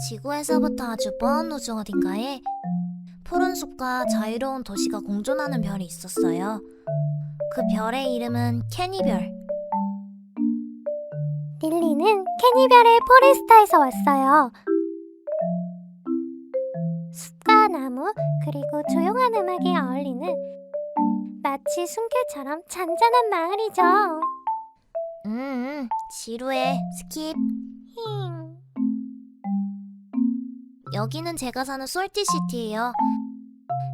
지구에서부터 아주 먼 우주 어딘가에 푸른 숲과 자유로운 도시가 공존하는 별이 있었어요. 그 별의 이름은 캐니별. 릴리는 캐니별의 포레스타에서 왔어요. 숲과 나무 그리고 조용한 음악에 어울리는 마치 숨결처럼 잔잔한 마을이죠. 음, 지루해. 스킵. 힝. 여기는 제가 사는 솔티시티예요.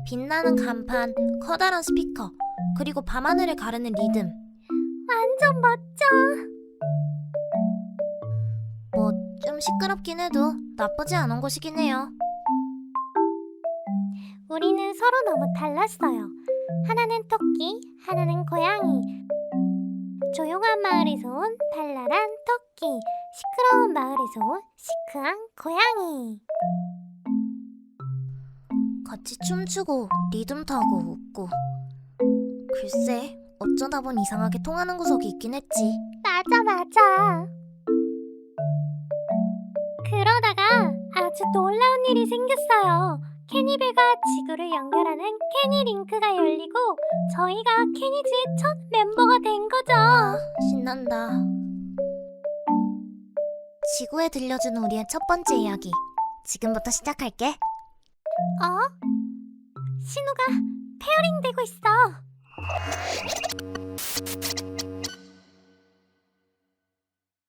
빛나는 간판, 커다란 스피커, 그리고 밤하늘을 가르는 리듬. 완전 멋져. 뭐 좀 시끄럽긴 해도 나쁘지 않은 곳이긴 해요. 우리는 서로 너무 달랐어요. 하나는 토끼, 하나는 고양이. 조용한 마을에서 온 발랄한 토끼, 시끄러운 마을에서 온 시크한 고양이. 같이 춤추고 리듬 타고 웃고. 글쎄, 어쩌다 보니 이상하게 통하는 구석이 있긴 했지. 맞아, 맞아. 그러다가 아주 놀라운 일이 생겼어요. 캐니벨과 지구를 연결하는 캐니 링크가 열리고 저희가 캐니즈의 첫 멤버가 된 거죠. 신난다. 지구에 들려주는 우리의 첫 번째 이야기. 지금부터 시작할게. 어? 신호가 페어링 되고 있어.